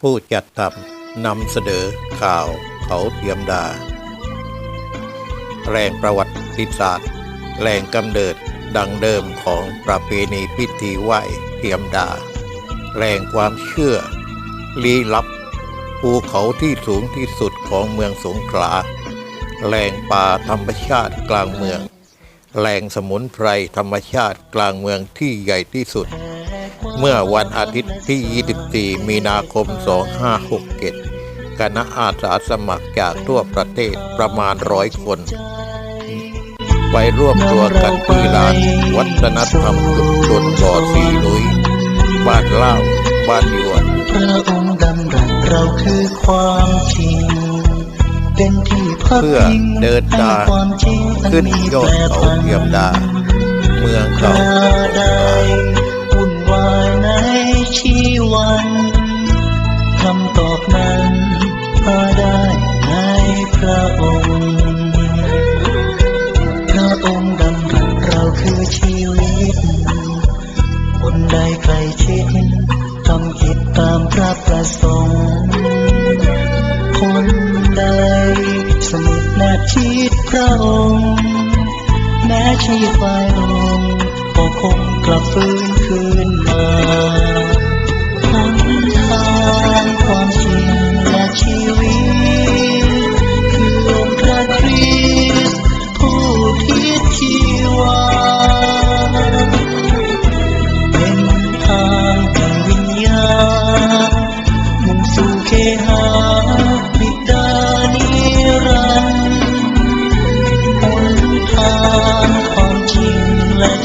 ผู้จัดทำนำเสนอข่าวเขาเทียมดา แรงประวัติศาสตร์ แรงกำเนิดดังเดิมของประเพณีพิธีไหว้เทียมดา แรงความเชื่อ ลี้ลับ ภูเขาที่สูงที่สุดของเมืองสงขลาแหล่งป่าธรรมชาติกลางเมือง แหล่งสมุนไพรธรรมชาติกลางเมืองที่ใหญ่ที่สุด เมื่อวันอาทิตย์ที่ 24 มีนาคม 2567คณะอาสาสมัครจากทั่วประเทศประมาณร้อยคน ไปร่วมตัวกันที่ลาน วัฒนธรรมชุมชนบ่อสีนุย บ้านเล่าบ้านยวนพระองค์ดำรัสเราคือความจริง เป็นที่พักเพื่อพิงเดินทาความจริงอัขึ้นยอดเขาเทียมดา เมืองเก่าระไดวุ่นวายในชีวันคำตอบนั้นหาได้ในพระองค์ พระองค์ดำรัสเราคือชีวิต คนใดใกล้ชิดทำกิจตามพระประสงค์ คนใด แนบชิดพระองค์ แม้ชีพไฟลงก็คงกลับฟื้น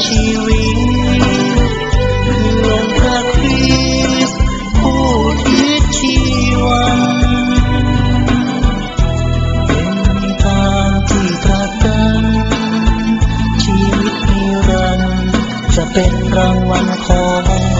ชีวิตคือองพระคริสผู้ยึดชีวันเป็นทางที่ตระสกันชีวิตนิรันดร์จะเป็นรางวัลของ